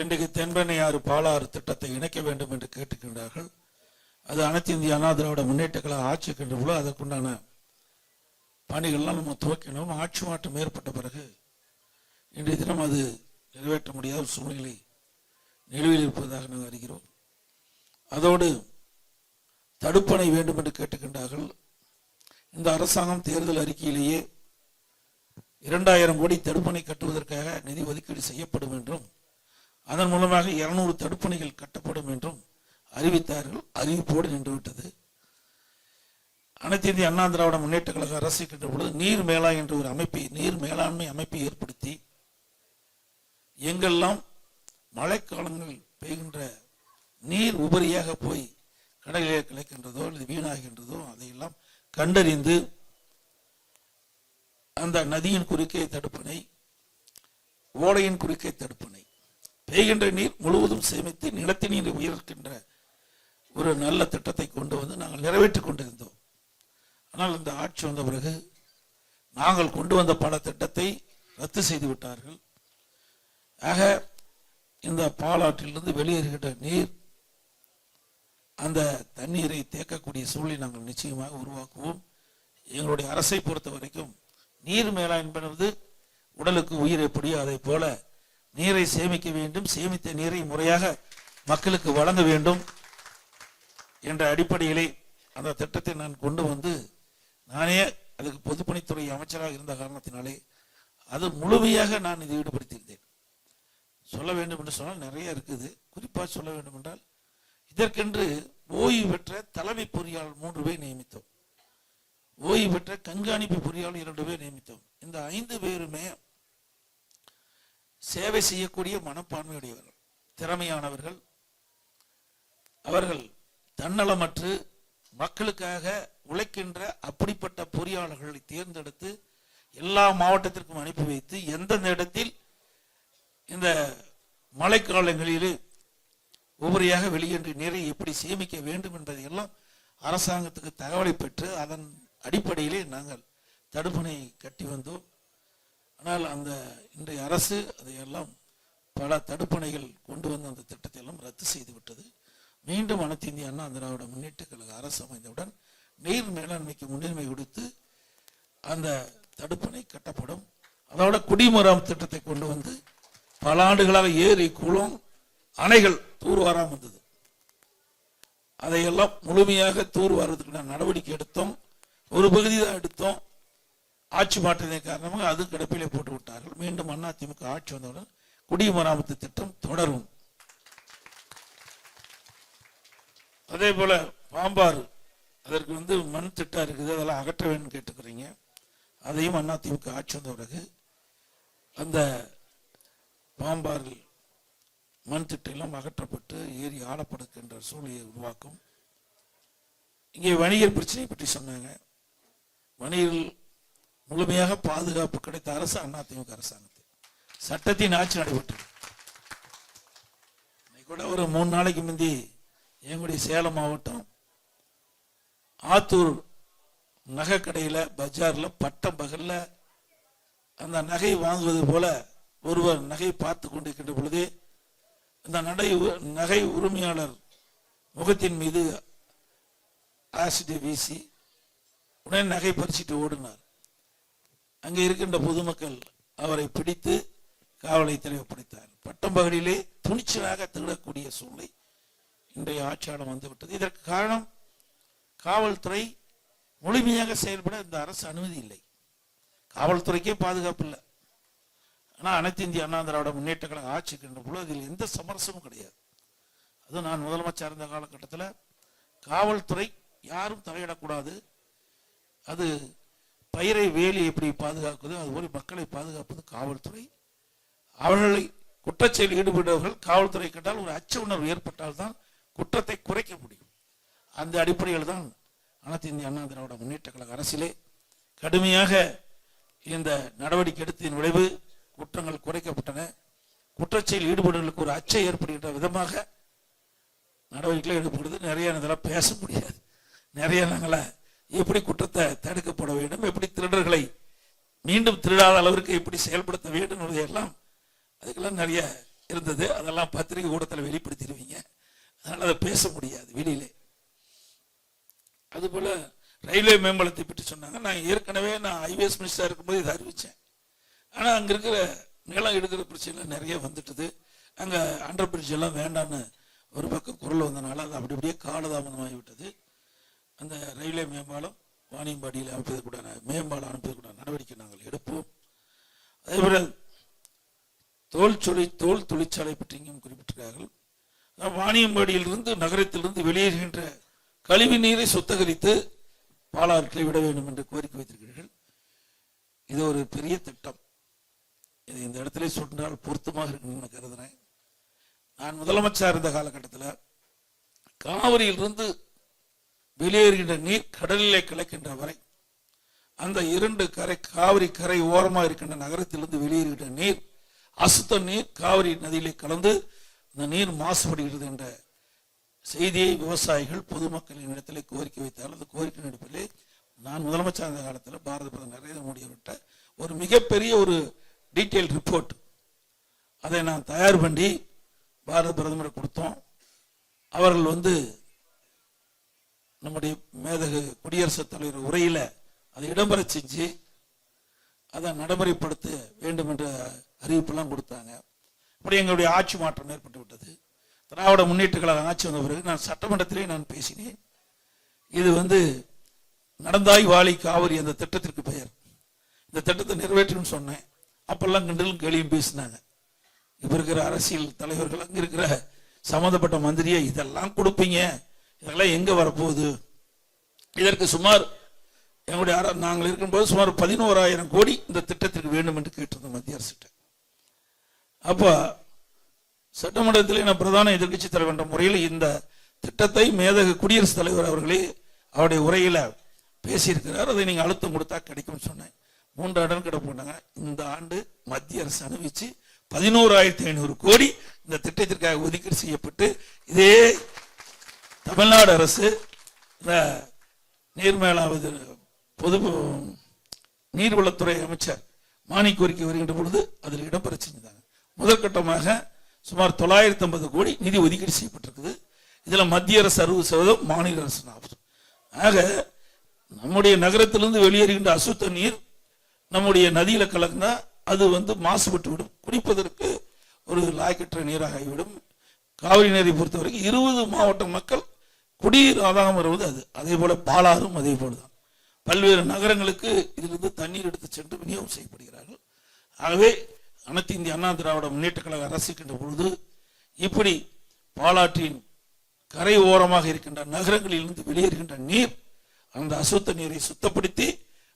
இன்றைக்கு தென்பெண்ணையாறு பாலாறு திட்டத்தை இணைக்க வேண்டும் என்று கேட்டுக்கின்றார்கள். அது அனைத்து இந்திய அண்ணா திராவிட முன்னேற்றங்களை கழக ஆட்சிக்கின்ற பொழுது அதற்குண்டான பணிகள்லாம் நம்ம துவக்கினோம். ஆட்சி மாற்றம் ஏற்பட்ட பிறகு இன்றைய தினம் அது நிறைவேற்ற முடியாத சூழ்நிலை நிலுவையில் இருப்பதாக நாங்கள் அறிகிறோம். அதோடு தடுப்பணை வேண்டும் என்று கேட்டுக்கின்றார்கள். இந்த அரசாங்கம் தேர்தல் அறிக்கையிலேயே இரண்டாயிரம் கோடி தடுப்பணை கட்டுவதற்காக நிதி ஒதுக்கீடு செய்யப்படும் என்றும் அதன் மூலமாக இருநூறு தடுப்பணைகள் கட்டப்படும் என்றும் அறிவித்தார்கள். அறிவிப்போடு நின்றுவிட்டது. அனைத்து இந்திய அண்ணா திராவிட முன்னேற்ற கழக அரசு இருக்கின்ற பொழுது நீர் மேலா என்ற ஒரு அமைப்பை நீர் மேலாண்மை அமைப்பை ஏற்படுத்தி எங்கெல்லாம் மழைக்காலங்கள் பெய்கின்ற நீர் உபரியாக போய் கடலிலே கிடைக்கின்றதோ அல்லது வீணாகின்றதோ அதையெல்லாம் கண்டறிந்து அந்த நதியின் குறுக்கே தடுப்பணை ஓடையின் குறுக்கே தடுப்பணை. பெய்கின்ற நீர் முழுவதும் சேமித்து நிலத்தி நீரை உயர்க்கின்ற ஒரு நல்ல திட்டத்தை கொண்டு வந்து நாங்கள் நிறைவேற்றி கொண்டிருந்தோம். ஆனால் இந்த ஆட்சி வந்த பிறகு நாங்கள் கொண்டு வந்த பல திட்டத்தை ரத்து செய்து விட்டார்கள். ஆக இந்த பாலாற்றிலிருந்து வெளியேறுகின்ற நீர் அந்த தண்ணீரை தேக்கக்கூடிய சூழலை நாங்கள் நிச்சயமாக உருவாக்குவோம். எங்களுடைய அரசை பொறுத்த வரைக்கும் நீர் மேலா என்பது உடலுக்கு உயிர் எப்படியோ அதை போல நீரை சேமிக்க வேண்டும் சேமித்த நீரை முறையாக மக்களுக்கு வழங்க வேண்டும் என்ற அடிப்படையிலே அந்த திட்டத்தை நான் கொண்டு வந்து நானே அதுக்கு பொதுப்பணித்துறை அமைச்சராக இருந்த காரணத்தினாலே அது முழுமையாக நான் இதை ஈடுபடுத்தியிருந்தேன். சொல்ல வேண்டும் என்று சொன்னால் நிறைய இருக்குது. குறிப்பாக சொல்ல வேண்டும் என்றால் இதற்கென்று ஓய்வு பெற்ற தலைமை பொறியாளர் மூன்று பேர் நியமித்தோம். ஓய்வு பெற்ற கண்காணிப்பு பொறியாளர் இரண்டு பேர் நியமித்தோம். இந்த ஐந்து பேருமே சேவை செய்யக்கூடிய மனப்பான்மையுடையவர்கள் திறமையானவர்கள். அவர்கள் தன்னலமற்று மக்களுக்காக உழைக்கின்ற அப்படிப்பட்ட பொறியாளர்களை தேர்ந்தெடுத்து எல்லா மாவட்டத்திற்கும் அனுப்பி வைத்து எந்தெந்த இடத்தில் இந்த மழைக்காலங்களிலே உபரியாக வெளியேற்ற நீரை எப்படி சேமிக்க வேண்டும் என்பதையெல்லாம் அரசாங்கத்துக்கு தகவலை பெற்று அதன் அடிப்படையிலே நாங்கள் தடுப்பணை கட்டி வந்தோம். ஆனால் அந்த இன்றைய அரசு அதையெல்லாம் பல தடுப்பணைகள் கொண்டு வந்து அந்த திட்டத்தை எல்லாம் ரத்து செய்து விட்டது. மீண்டும் அனைத்து இந்திய அண்ணா திராவிட முன்னேற்ற கழக அரசு அமைந்தவுடன் நீர் மேலாண்மைக்கு முன்னுரிமை கொடுத்து அந்த தடுப்பணை கட்டப்படும். அதோட குடிமராமத்து திட்டத்தை கொண்டு வந்து பல ஆண்டுகளாக ஏரி குளம் அணைகள் தூர்வாராமல் வந்தது அதையெல்லாம் முழுமையாக தூர்வாரத்துக்கு நான் நடவடிக்கை எடுத்தோம். ஒரு பகுதி தான் எடுத்தோம். ஆட்சி மாற்றத்தின் காரணமாக அது கிடப்பிலே போட்டு விட்டார்கள். மீண்டும் அதிமுக ஆட்சி வந்தவுடன் குடிமராமத்து திட்டம் தொடரும். அதே போல பாம்பாறு அதற்கு வந்து மண் திட்டம் இருக்குது அதெல்லாம் அகற்ற வேண்டும் கேட்டுக்கிறீங்க. அதையும் அதிமுக ஆட்சி வந்த பிறகு அந்த பாம்பாறு மண் திட்டம் அகற்றப்பட்டு ஏரி ஆழப்படுகின்ற சூழ்நிலையை உருவாக்கும். இங்கே வணிகர் பிரச்சனை பற்றி சொன்னாங்க. வணிகர்கள் முழுமையாக பாதுகாப்பு கிடைத்த அரசு அதிமுக அரசாங்கத்தை. சட்டத்தின் ஆட்சி நடைபெற்றது. இன்னைக்கு கூட ஒரு மூணு நாளைக்கு முந்தி எங்களுடைய சேலம் மாவட்டம் ஆத்தூர் நகைக்கடையில் பஜாரில் பஜார்ல பட்டம் பகலில் அந்த நகை வாங்குவது போல ஒருவர் நகை பார்த்து கொண்டிருக்கின்ற பொழுதே இந்த நடை நகை உரிமையாளர் முகத்தின் மீது ஆசிட வீசி உடனே நகை பறிச்சிட்டு ஓடினார். அங்கே இருக்கின்ற பொதுமக்கள் அவரை பிடித்து காவலை ஒப்படைத்தார் பட்டம்பகலிலே துணிச்சலாக திருடக்கூடிய சூழ்நிலை இன்றைய ஆட்சியாளம் வந்துவிட்டது. இதற்கு காரணம் காவல்துறை முழுமையாக செயல்பட இந்த அரசு அனுமதி இல்லை. காவல்துறைக்கே பாதுகாப்பு இல்லை. ஆனால் அனைத்து இந்திய அண்ணா திராவிட முன்னேற்ற கழக ஆட்சிக்கின்ற பொழுது அதில் எந்த சமரசமும் கிடையாது. அது நான் முதலமைச்சர் இருந்த காலகட்டத்தில் காவல்துறை யாரும் தலையிடக்கூடாது. அது பயிரை வேலி எப்படி பாதுகாக்குதோ அதுபோல் மக்களை பாதுகாப்பது காவல்துறை. அவர்களை குற்றச்செயலில் ஈடுபடுபவர்கள் காவல்துறை கண்டால் ஒரு அச்ச உணர்வு ஏற்பட்டால்தான் குற்றத்தை குறைக்க முடியும். அந்த அடிப்படையில் தான் அனைத்து இந்திய அண்ணா திராவிட முன்னேற்ற கழக அரசிலே கடுமையாக இந்த நடவடிக்கை எடுத்ததின் விளைவு குற்றங்கள் குறைக்கப்பட்டன. குற்றச்செயல் ஈடுபடுவர்களுக்கு ஒரு அச்சம் ஏற்படுகின்ற விதமாக நடவடிக்கைகள் எடுக்கப்படுது. நிறைய இதெல்லாம் பேச முடியாது. நிறைய நாங்கள எப்படி குற்றத்தை தடுக்கப்பட வேண்டும் எப்படி திருடர்களை மீண்டும் திருடாத அளவிற்கு எப்படி செயல்படுத்த வேண்டும் எல்லாம் அதுக்கெல்லாம் நிறைய இருந்தது. அதெல்லாம் பத்திரிகை கூடத்தில் வெளிப்படுத்திடுவீங்க. அதனால் அதை பேச முடியாது வெளியிலே. அதுபோல் ரயில்வே மேம்பாலத்தை பற்றி சொன்னாங்க. நான் ஏற்கனவே நான் ஐவிஎஸ் மினிஸ்டராக இருக்கும்போது இதை அறிவித்தேன் ஆனால் அங்கே இருக்கிற நிலம் எடுக்கிற பிரச்சனை நிறைய வந்துட்டுது. அங்கே அண்டர் பிரிட்ஜ் எல்லாம் வேண்டான்னு ஒரு பக்கம் குரல் வந்தனால அது அப்படி அப்படியே காலதாமதமாகி விட்டது அந்த ரயில்வே மேம்பாலம் வாணியம்பாடியில் அமைப்பதற்குடான மேம்பாலம் அமைப்பதற்குடான நடவடிக்கை நாங்கள் எடுப்போம். அதேபோல தோல் சொலி தோல் தொழிற்சாலை பற்றியும் குறிப்பிட்டிருக்கிறார்கள். வாணியம்பாடியிலிருந்து நகரத்திலிருந்து வெளியேறுகின்ற கழிவு நீரை சுத்தகரித்து பாலாற்றில் விட வேண்டும் என்று கோரிக்கை வைத்திருக்கிறீர்கள். இது ஒரு பெரிய திட்டம். இது இந்த இடத்துல சொன்னால் பொருத்தமாக இருக்கணும்னு நான் கருதுறேன். நான் முதலமைச்சர் இருந்த காலகட்டத்தில் காவிரியிலிருந்து வெளியேறுகின்ற நீர் கடலிலே கலக்கின்ற வரை அந்த இரண்டு கரை காவிரி கரை ஓரமாக இருக்கின்ற நகரத்திலிருந்து வெளியேறுகின்ற நீர் அசுத்த நீர் காவிரி நதியிலே கலந்து அந்த நீர் மாசுபடுகிறது என்ற செய்தியை விவசாயிகள் பொதுமக்களின் இடத்திலே கோரிக்கை வைத்தால் அந்த கோரிக்கை அடிப்படையிலே நான் முதலமைச்சர் அந்த காலத்தில் பாரத பிரதமர் நரேந்திர மோடி அவர்கிட்ட ஒரு மிகப்பெரிய ஒரு டீட்டெயில் ரிப்போர்ட். அதை நான் தயார் பண்ணி பாரத பிரதமர் கொடுத்தோம். அவர்கள் வந்து நம்முடைய மேதகு குடியரசுத் தலைவர் உரையில அதை இடம்பெற செஞ்சு அதை நடைமுறைப்படுத்த வேண்டும் என்ற அறிவிப்பெல்லாம் கொடுத்தாங்க. அப்படி எங்களுடைய ஆட்சி மாற்றம் ஏற்பட்டு விட்டது. திராவிட முன்னேற்ற கழக ஆட்சி வந்த பிறகு நான் சட்டமன்றத்திலே நான் பேசினேன். இது வந்து நடந்தாய் வாழை காவிரி அந்த திட்டத்திற்கு பெயர். இந்த திட்டத்தை நிறைவேற்றணும்னு சொன்னேன். அப்பெல்லாம் கிண்டலும் கேலியும் பேசினாங்க. இப்போ இருக்கிற அரசியல் தலைவர்கள் அங்கே இருக்கிற சம்மந்தப்பட்ட மந்திரியை இதெல்லாம் கொடுப்பீங்க. இதெல்லாம் எங்கே வரப்போகுது? இதற்கு சுமார் எங்களுடைய அற நாங்கள் இருக்கும்போது சுமார் பதினோராயிரம் கோடி இந்த திட்டத்திற்கு வேண்டும் என்று கேட்டிருந்தோம் மத்திய அரசிட்ட அப்போ சட்டமன்றத்தில் நான் பிரதான எதிர்க்கட்சி தலைவர் என்ற முறையில் இந்த திட்டத்தை மேதகு குடியரசுத் தலைவர் அவர்களே அவருடைய உரையில் பேசியிருக்கிறார். அதை நீங்கள் அழுத்தம் கொடுத்தா கிடைக்கும்னு சொன்னேன். மூன்று ஆண்டு கிட்ட போனாங்க இந்த ஆண்டு மத்திய அரசு அனுபவிச்சு பதினோராயிரத்தி ஐநூறு கோடி இந்த திட்டத்திற்காக ஒதுக்கீடு செய்யப்பட்டு இதே தமிழ்நாடு அரசு இந்த நீர்மேலாவது பொது நீர்வளத்துறை அமைச்சர் மானி கோரிக்கை வருகின்ற பொழுது அதில் இடம்பெற செஞ்சாங்க முதற்கட்டமாக சுமார் தொள்ளாயிரத்தி ஐம்பது கோடி நிதி ஒதுக்கீடு செய்யப்பட்டிருக்குது. இதில் மத்திய அரசு அறுபது சதவீதம் மாநில அரசு நாற்பது ஆக நம்முடைய நகரத்திலிருந்து வெளியேறுகின்ற அசுத்த நீர் நம்முடைய நதியில் கலந்தால் அது வந்து மாசுபட்டு விடும். குடிப்பதற்கு ஒரு லாய்க்கற்ற நீராக ஆகிவிடும். காவிரி நீரை பொறுத்தவரைக்கும் இருபது மாவட்ட மக்கள் குடிநீர் ஆதாரம் வருவது அது. அதே போல பாலாறும் அதே போலதான். பல்வேறு நகரங்களுக்கு இதிலிருந்து தண்ணீர் எடுத்து சென்று விநியோகம் செய்யப்படுகிறார்கள். ஆகவே அனைத்து இந்திய அண்ணா திராவிட முன்னேற்ற கழக அரசுக்கின்ற பொழுது இப்படி பாலாற்றின் கரை ஓரமாக இருக்கின்ற நகரங்களிலிருந்து வெளியேறுகின்ற நீர் அந்த அசுத்த நீரை சுத்தப்படுத்தி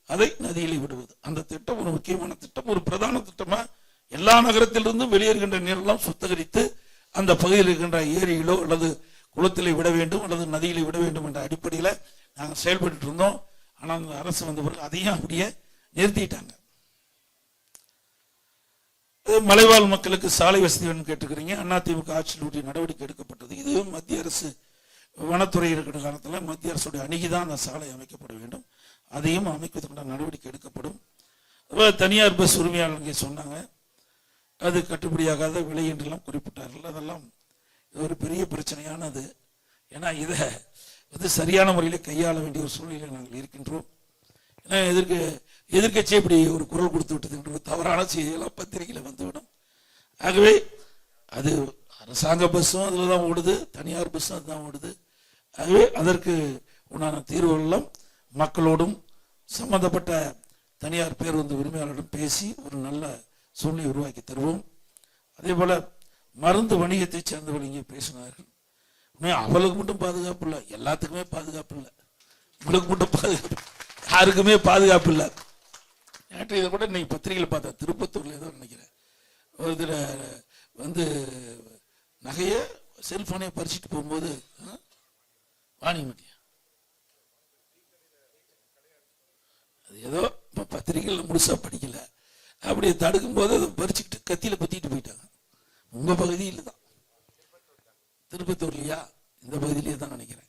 அதை நதியிலே விடுவது. அந்த திட்டம் ஒரு முக்கியமான திட்டம் ஒரு பிரதான திட்டமா எல்லா நகரத்திலிருந்தும் வெளியேறுகின்ற நீரெல்லாம் சுத்தகரித்து அந்த பகுதியில் இருக்கின்ற ஏரியிலோ அல்லது குளத்திலே விட வேண்டும் அல்லது நதியிலே விட வேண்டும் என்ற அடிப்படையில் நாங்கள் செயல்பட்டு இருந்தோம். ஆனால் அந்த அரசு வந்த பிறகு அதையும் அப்படியே நிறுத்திட்டாங்க. இது மலைவாழ் மக்களுக்கு சாலை வசதி வேணும்னு கேட்டுக்கிறீங்க. அதிமுக ஆட்சியினுடைய நடவடிக்கை எடுக்கப்பட்டது. இதுவும் மத்திய அரசு வனத்துறை இருக்கிற காலத்தில் மத்திய அரசுடைய அணுகிதான் அந்த சாலை அமைக்கப்பட வேண்டும். அதையும் அமைப்பதற்கான நடவடிக்கை எடுக்கப்படும். தனியார் பஸ் உரிமையாளர்கள் சொன்னாங்க. அது கட்டுப்படியாகாத விலை என்றெல்லாம் குறிப்பிட்டார்கள். அதெல்லாம் இது ஒரு பெரிய பிரச்சனையானது. ஏன்னா இதை வந்து சரியான முறையில் கையாள வேண்டிய ஒரு சூழ்நிலையில் நாங்கள் இருக்கின்றோம். ஏன்னா எதிர்க்க எதிர்கட்சி இப்படி ஒரு குரல் கொடுத்து விட்டதுன்ற ஒரு தவறான செய்தியெல்லாம் பத்திரிகையில் வந்துவிடும். ஆகவே அது அரசாங்க பஸ்ஸும் அதில் தான் ஓடுது தனியார் பஸ்ஸும் அதுதான் ஓடுது. ஆகவே அதற்கு உண்டான தீர்வுகளும் மக்களோடும் சம்பந்தப்பட்ட தனியார் பேருந்து உரிமையாளரிடம் பேசி ஒரு நல்ல சூழ்நிலை உருவாக்கி தருவோம். அதே போல மருந்து வணிகத்தை சேர்ந்தவர்கள் பேசினார்கள். அவளுக்கு மட்டும் பாதுகாப்பு இல்லை எல்லாத்துக்குமே பாதுகாப்பு இல்லை. உங்களுக்கு மட்டும் பாதுகாப்பு யாருக்குமே பாதுகாப்பு இல்லை. நேற்று இதை கூட இன்னைக்கு பத்திரிகையில் பார்த்தேன் திருப்பத்தூர்ல ஏதோ நினைக்கிறேன். ஒரு இதில் வந்து நகையை செல்போனை பறிச்சுட்டு போகும்போது ஆ, வாணிமட்டியா அது ஏதோ இப்போ பத்திரிகையில் முழுசா படிக்கல. அப்படி தடுக்கும்போது அதை பறிச்சுக்கிட்டு கத்தியில் குத்திட்டு போயிட்டாங்க. உங்க பகுதியில் தான். திருப்பத்தூர்லையா? இந்த பகுதியிலேயே தான் நினைக்கிறேன்.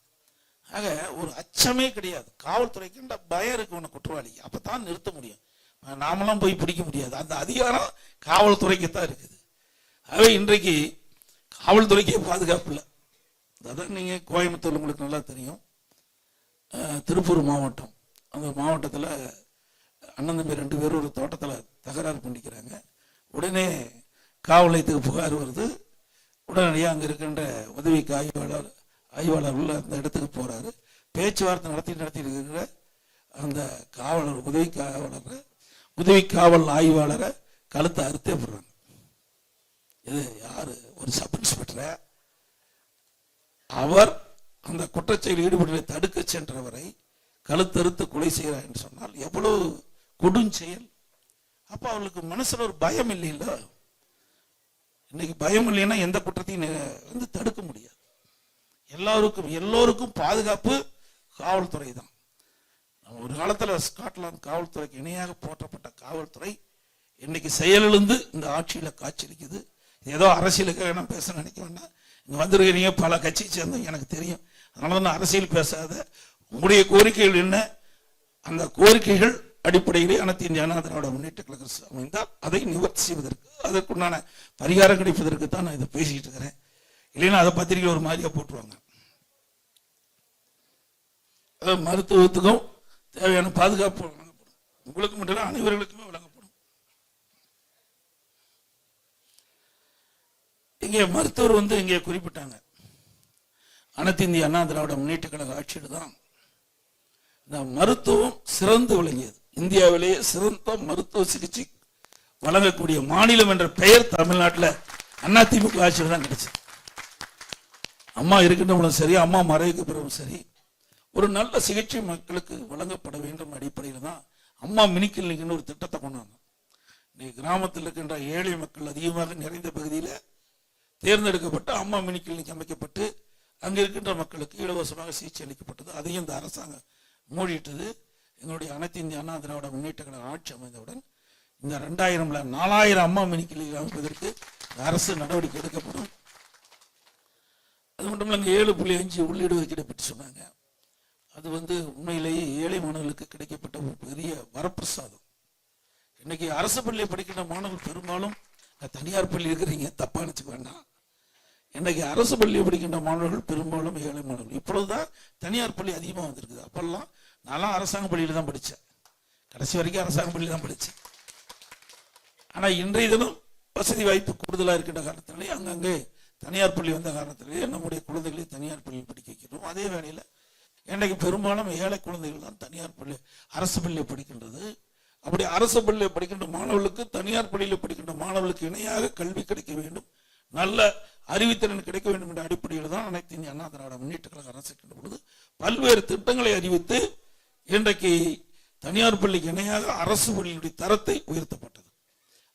ஆக ஒரு அச்சமே கிடையாது. காவல்துறைக்கு பயம் இருக்கு உன குற்றவாளி. அப்பதான் நிறுத்த முடியும். நாமெல்லாம் போய் பிடிக்க முடியாது. அந்த அதிகாரம் காவல்துறைக்கு தான் இருக்குது. ஆகவே இன்றைக்கு காவல்துறைக்கே பாதுகாப்பு இல்லை. அதான் நீங்கள் கோயம்புத்தூர் உங்களுக்கு நல்லா தெரியும். திருப்பூர் மாவட்டம். அந்த மாவட்டத்தில் அண்ணன் தம்பி ரெண்டு பேரும் ஒரு தோட்டத்தில் தகராறு பண்ணிக்கிறாங்க. உடனே காவல் நிலையத்துக்கு புகார் வருது. உடனடியாக அங்கே இருக்கின்ற உதவிக்கு ஆய்வாளர் ஆய்வாளர்கள் அந்த இடத்துக்கு போகிறாரு பேச்சுவார்த்தை நடத்தி நடத்தி இருக்கிற அந்த காவலர் உதவி காவலரை உதவி காவல் ஆய்வாளரை கழுத்தை அறுத்தே போடுறாங்க. இது யார்? ஒரு சப் இன்ஸ்பெக்டரை? அவர் அந்த குற்றச்செயலில் ஈடுபடுவதை தடுக்க சென்றவரை கழுத்தறுத்து கொலை செய்கிறார் என்று சொன்னால் எவ்வளவு கொடுஞ்செயல்? அப்போ அவளுக்கு மனசில் ஒரு பயம் இல்லைங்களா இன்னைக்கு பயம் இல்லைன்னா எந்த குற்றத்தையும் வந்து தடுக்க முடியாது. எல்லாருக்கும் எல்லோருக்கும் பாதுகாப்பு காவல்துறை தான். ஒரு காலத்தில் ஸ்காட்லாந்து காவல்துறைக்கு இணையாக போற்றப்பட்ட காவல்துறை இன்னைக்கு செயலிழந்து இந்த ஆட்சியில் காட்சியளிக்குது. ஏதோ அரசியலுக்காக நான் பேச நினைக்க வேண்டாம் இங்கே வந்திருக்கிறீங்க பல கட்சியை சேர்ந்தவங்க எனக்கு தெரியும். அதனால தான் நான் அரசியல் பேசாத. உங்களுடைய கோரிக்கைகள் என்ன? அந்த கோரிக்கைகள் அடிப்படையிலே அனைத்து இந்திய அண்ணா திராவிட முன்னேற்ற கழக அரசு அமைந்தால் அதை நிவர்த்தி செய்வதற்கு அதற்குண்டான பரிகாரம் கிடைப்பதற்கு தான் நான் இதை பேசிக்கிட்டு இருக்கிறேன். இல்லைன்னா அதை பத்திரிகை ஒரு மாதிரியாக போட்டுருவாங்க. அதாவது மருத்துவத்துக்கும் தேவையான பாதுகாப்பு வழங்கப்படும். உங்களுக்கு மட்டும் அனைவர்களுக்குமே வழங்கப்படும். இங்கே மருத்துவர் வந்து இங்கே குறிப்பிட்டாங்க. அனைத்து இந்திய அண்ணா திராவிட முன்னேற்ற கழக ஆட்சியில் தான் இந்த மருத்துவம் சிறந்து விளங்கியது. இந்தியாவிலேயே சிறந்த மருத்துவ சிகிச்சை வழங்கக்கூடிய மாநிலம் என்ற பெயர் தமிழ்நாட்டில் அதிமுக ஆட்சியில் தான் கிடைச்சது. அம்மா இருக்கின்றவங்களும் சரி அம்மா மறைவுக்கு பிறகும் சரி ஒரு நல்ல சிகிச்சை மக்களுக்கு வழங்கப்பட வேண்டும் அடிப்படையில் தான் அம்மா மினி கிளினிக்னு ஒரு திட்டத்தை கொண்டு வந்தோம். இன்னைக்கு கிராமத்தில் இருக்கின்ற ஏழை மக்கள் அதிகமாக நிறைந்த பகுதியில் தேர்ந்தெடுக்கப்பட்டு அம்மா மினி கிளினிக் அமைக்கப்பட்டு அங்கே இருக்கின்ற மக்களுக்கு இலவசமாக சிகிச்சை அளிக்கப்பட்டது. அதையும் இந்த அரசாங்கம் மூடிட்டது. எங்களுடைய அனைத்து இந்திய அண்ணா திராவிட முன்னேற்ற கழக ஆட்சி அமைந்தவுடன் இந்த ரெண்டாயிரம்ல நாலாயிரம் அம்மா மினி கிளினிக் அமைப்பதற்கு அரசு நடவடிக்கை எடுக்கப்படும். அது மட்டும் இல்லாமல் ஏழு புள்ளி அஞ்சு உள்ளீடு ஒதுக்கீடு பற்றி சொன்னாங்க. அது வந்து உண்மையிலேயே ஏழை மாணவர்களுக்கு கிடைக்கப்பட்ட ஒரு பெரிய வரப்பிரசாதம். இன்னைக்கு அரசு பள்ளியை படிக்கின்ற மாணவர்கள் பெரும்பாலும் தனியார் பள்ளி இருக்கிறீங்க தப்பா நினைச்சுக்க வேண்டாம். இன்றைக்கு அரசு பள்ளியை படிக்கின்ற மாணவர்கள் பெரும்பாலும் ஏழை மாணவர்கள். இப்பொழுதுதான் தனியார் பள்ளி அதிகமாக வந்திருக்குது. அப்பெல்லாம் நான்லாம் அரசாங்க பள்ளியில் தான் படித்தேன் கடைசி வரைக்கும் அரசாங்க பள்ளியில் தான் படித்தேன் ஆனால் இன்றைய தினம் வசதி வாய்ப்பு கூடுதலாக இருக்கின்ற காரணத்தினாலே அங்கங்கே தனியார் பள்ளி வந்த காரணத்திலேயே நம்முடைய குழந்தைகளை தனியார் பள்ளியில் படிக்க வைக்கிறோம். அதே வேளையில் இன்றைக்கு பெரும்பாலும் ஏழை குழந்தைகள் தான் தனியார் பள்ளி அரசு பள்ளியில் படிக்கின்றது. அப்படி அரசு பள்ளியில் படிக்கின்ற மாணவர்களுக்கு தனியார் பள்ளியில் படிக்கின்ற மாணவர்களுக்கு இணையாக கல்வி கிடைக்க வேண்டும். நல்ல அறிவுத்திறன் கிடைக்க வேண்டும் என்ற அடிப்படையில் தான் அனைத்து இந்திய அண்ணா திராவிட முன்னேற்ற கழக அரசு பொழுது பல்வேறு திட்டங்களை அறிவித்து இன்றைக்கு தனியார் பள்ளிக்கு இணையாக அரசு பள்ளியினுடைய தரத்தை உயர்த்தப்பட்டது.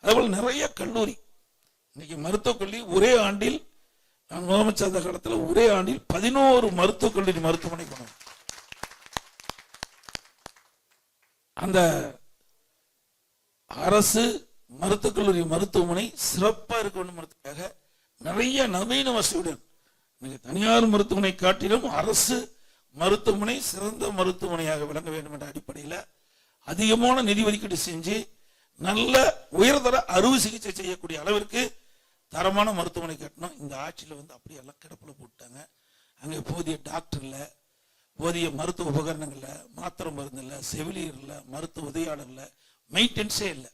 அதேபோல் நிறைய கல்லூரி இன்னைக்கு மருத்துவக் கல்லூரி ஒரே ஆண்டில் நான் முதலமைச்சர் அந்த காலத்தில் ஒரே ஆண்டில் பதினோரு மருத்துவக் கல்லூரி மருத்துவமனை கொண்டு அந்த அரசு மருத்துவக் கல்லூரி மருத்துவமனை சிறப்பா இருக்க வேண்டும் நிறைய நவீன வசதியுடன் இன்னைக்கு தனியார் மருத்துவமனை காட்டிலும் அரசு மருத்துவமனை சிறந்த மருத்துவமனையாக விளங்க வேண்டும் என்ற அடிப்படையில் அதிகமான நிதி ஒதுக்கீடு செஞ்சு நல்ல உயர்தர அறுவை சிகிச்சை செய்யக்கூடிய அளவிற்கு தரமான மருத்துவமனை கட்டணும். இந்த ஆட்சியில் வந்து அப்படியெல்லாம் கிடப்பில் போட்டாங்க அங்கே போதிய டாக்டர் இல்லை போதிய மருத்துவ உபகரணங்கள் மாத்திரை மருந்து இல்லை செவிலியர் இல்லை மருத்துவ உதவியாளர் இல்லை மெயின்டெனன்ஸே இல்லை.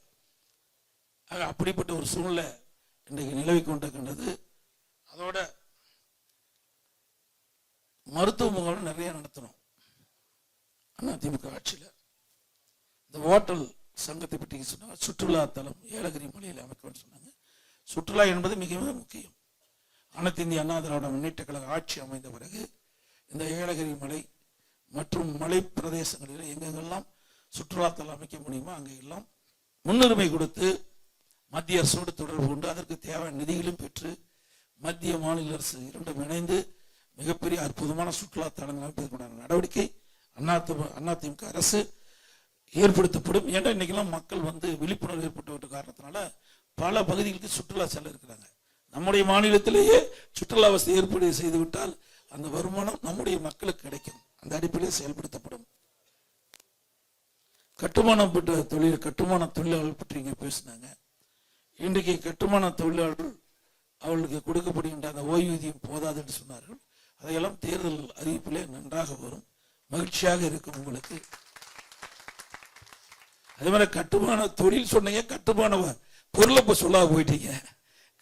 ஆக அப்படிப்பட்ட ஒரு சூழ்நிலை இன்றைக்கு நிலவி கொண்டிருக்கின்றது. அதோட மருத்துவ முகாம் நிறைய நடத்தணும். திமுக ஆட்சியில். இந்த ஹோட்டல் சங்கத்தை பற்றி சொன்னாங்க. சுற்றுலா தலம் ஏலகிரி மலையில் அமைக்கணும்னு சொன்னாங்க. சுற்றுலா என்பது மிக மிக முக்கியம். அனைத்து இந்திய அண்ணா திராவிட முன்னேற்ற கழக ஆட்சி அமைந்த பிறகு இந்த ஏலகிரி மலை மற்றும் மலை பிரதேசங்களில் எங்கெங்கெல்லாம் சுற்றுலா தலம் அமைக்க முடியுமோ அங்கெல்லாம் முன்னுரிமை கொடுத்து மத்திய அரசோடு தொடர்பு கொண்டு அதற்கு தேவையான நிதிகளும் பெற்று மத்திய மாநில அரசு இரண்டும் இணைந்து மிகப்பெரிய அற்புதமான சுற்றுலா தலங்களாக அமைப்பதற்கான நடவடிக்கை அண்ணா அதிமுக அரசு ஏற்படுத்தப்படும். ஏன்னா இன்னைக்கெல்லாம் மக்கள் வந்து விழிப்புணர்வு ஏற்பட்ட காரணத்தினால பல பகுதிகளுக்கு சுற்றுலா செல்ல இருக்கிறாங்க. நம்முடைய மாநிலத்திலேயே சுற்றுலா வசதி ஏற்பாடு செய்துவிட்டால் அந்த வருமானம் நம்முடைய மக்களுக்கு கிடைக்கும். அந்த அடிப்படையில் செயல்படுத்தப்படும். கட்டுமானம் பெற்ற தொழில் கட்டுமான தொழிலாளர்கள் பற்றி இங்கே பேசினாங்க. இன்றைக்கு கட்டுமான தொழிலாளர்கள் அவர்களுக்கு கொடுக்கப்படுகின்ற அந்த ஓய்வூதியம் போதாது என்று சொன்னார்கள். அதையெல்லாம் தேர்தல் அறிவிப்பிலே நன்றாக வரும். மகிழ்ச்சியாக இருக்கும் உங்களுக்கு. அதே மாதிரி கட்டுமான தொழில் சொன்னீங்க கட்டுமான பொருளை இப்போ சொல்லாம போயிட்டீங்க.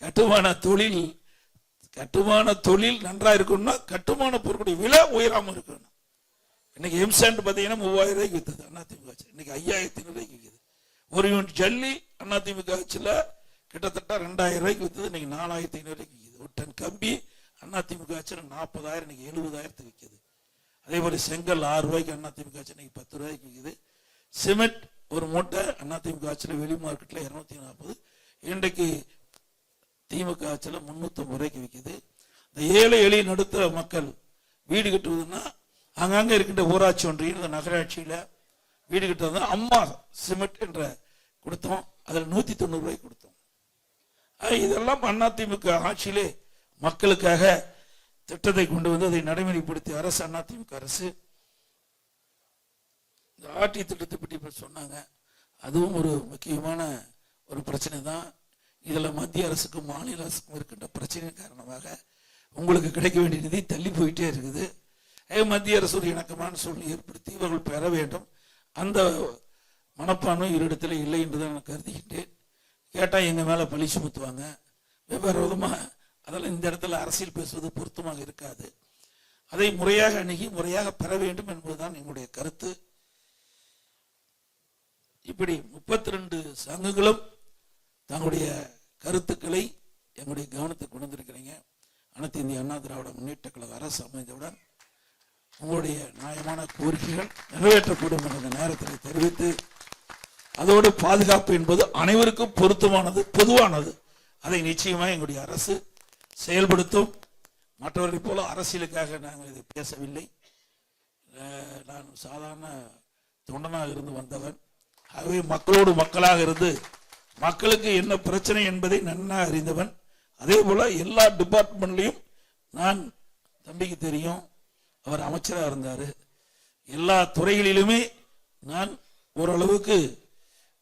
கட்டுமான தொழில் கட்டுமான தொழில் நன்றாக இருக்கணும்னா கட்டுமான பொருளுடைய விலை உயராமல் இருக்கணும். இன்னைக்கு எம்சாண்ட் பார்த்தீங்கன்னா மூவாயிரம் ரூபாய்க்கு வித்தது அதிமுக ஆட்சி. இன்னைக்கு ஐயாயிரத்தி ரூபாய்க்கு விற்குது ஒரு யூனிட் ஜல்லி அதிமுக ஆட்சியில் கிட்டத்தட்ட ரெண்டாயிரம் ரூபாய்க்கு வித்தது. இன்னைக்கு நாலாயிரத்தி ஐநூறு ரூபாய்க்கு விற்குது ஒரு டன் அதிமுக ஆட்சியில் நாற்பதாயிரம் இன்னைக்கு எழுபதாயிரத்துக்கு விற்கிது அதே மாதிரி செங்கல் ஆறு ரூபாய்க்கு அதிமுக ஆட்சி இன்னைக்கு பத்து ரூபாய்க்கு விற்கிது சிமெண்ட் ஒரு மூட்டை அதிமுக ஆட்சியில் வெளி மார்க்கெட்டில் இரநூத்தி நாற்பது. இன்றைக்கு திமுக ஆட்சியில் முந்நூற்றம்பது ரூபாய்க்கு விற்கிது இந்த ஏழை எளிய நடுத்தர மக்கள் வீடு கட்டுவதுன்னா அங்கங்கே இருக்கின்ற ஊராட்சி ஒன்றியம் இந்த நகராட்சியில் வீடு கட்டுறது அம்மா சிமெண்ட் என்ற கொடுத்தோம். அதில் நூற்றி தொண்ணூறு கொடுத்தோம். இதெல்லாம் அதிமுக ஆட்சியிலே மக்களுக்காக திட்டத்தை கொண்டு வந்து அதை நடைமுறைப்படுத்திய அரசு அதிமுக அரசு. இந்த ஆட்டி திட்டத்தை பற்றி சொன்னாங்க. அதுவும் ஒரு முக்கியமான ஒரு பிரச்சனை தான். இதில் மத்திய அரசுக்கும் மாநில அரசுக்கும் இருக்கின்ற பிரச்சனையின் காரணமாக உங்களுக்கு கிடைக்க வேண்டிய நிதி தள்ளி போயிட்டே இருக்குது. மத்திய அரசு ஒரு இணக்கமான சூழ்நிலை ஏற்படுத்தி இவர்கள் பெற வேண்டும். அந்த மனப்பான்மை இவரிடத்தில் இல்லை என்றுதான் நான் கருதுகின்றேன். கேட்டால் எங்கள் மேலே பழி சுமத்துவாங்க. வெவ்வேறு விதமாக அதெல்லாம் இந்த இடத்துல அரசியல் பேசுவது பொருத்தமாக இருக்காது. அதை முறையாக அணுகி முறையாக பெற வேண்டும் என்பதுதான் என்னுடைய கருத்து. இப்படி முப்பத்தி ரெண்டு சங்கங்களும் தங்களுடைய கருத்துக்களை எங்களுடைய கவனத்துக்கு கொண்டு வந்திருக்கிறீங்க. அனைத்து இந்திய அண்ணா திராவிட முன்னேற்ற கழக அரசு அமைந்தவுடன் உங்களுடைய நியாயமான கோரிக்கைகள் நிறைவேற்றக்கூடும் என்ற நேரத்தில் தெரிவித்து அதோடு பாதுகாப்பு என்பது அனைவருக்கும் பொருத்தமானது பொதுவானது. அதை நிச்சயமாக எங்களுடைய அரசு செயல்படுத்தும். மற்றவர்களைப் போல அரசியலுக்காக நாங்கள் இதை பேசவில்லை. நான் சாதாரண தொண்டனாக இருந்து வந்தவன். ஆகவே மக்களோடு மக்களாக இருந்து மக்களுக்கு என்ன பிரச்சனை என்பதை நன்றாக அறிந்தவன். அதே போல எல்லா டிபார்ட்மெண்ட்லையும் நான் தம்பிக்கு தெரியும். அவர் அமைச்சராக இருந்தார். எல்லா துறைகளிலுமே நான் ஓரளவுக்கு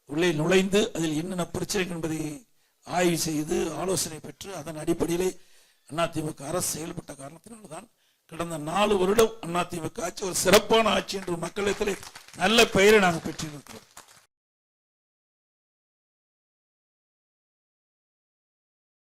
உள்ளே நுழைந்து அதில் என்னென்ன பிரச்சனை என்பதை ஆய்வு செய்து ஆலோசனை பெற்று அதன் அடிப்படையிலே அதிமுக அரசு செயல்பட்ட காரணத்தினால்தான் கடந்த நாலு வருடம் அதிமுக ஆட்சி ஒரு சிறப்பான ஆட்சி என்று மக்களிடத்திலே நல்ல பெயரை நாங்கள் பெற்றிருக்கிறோம்.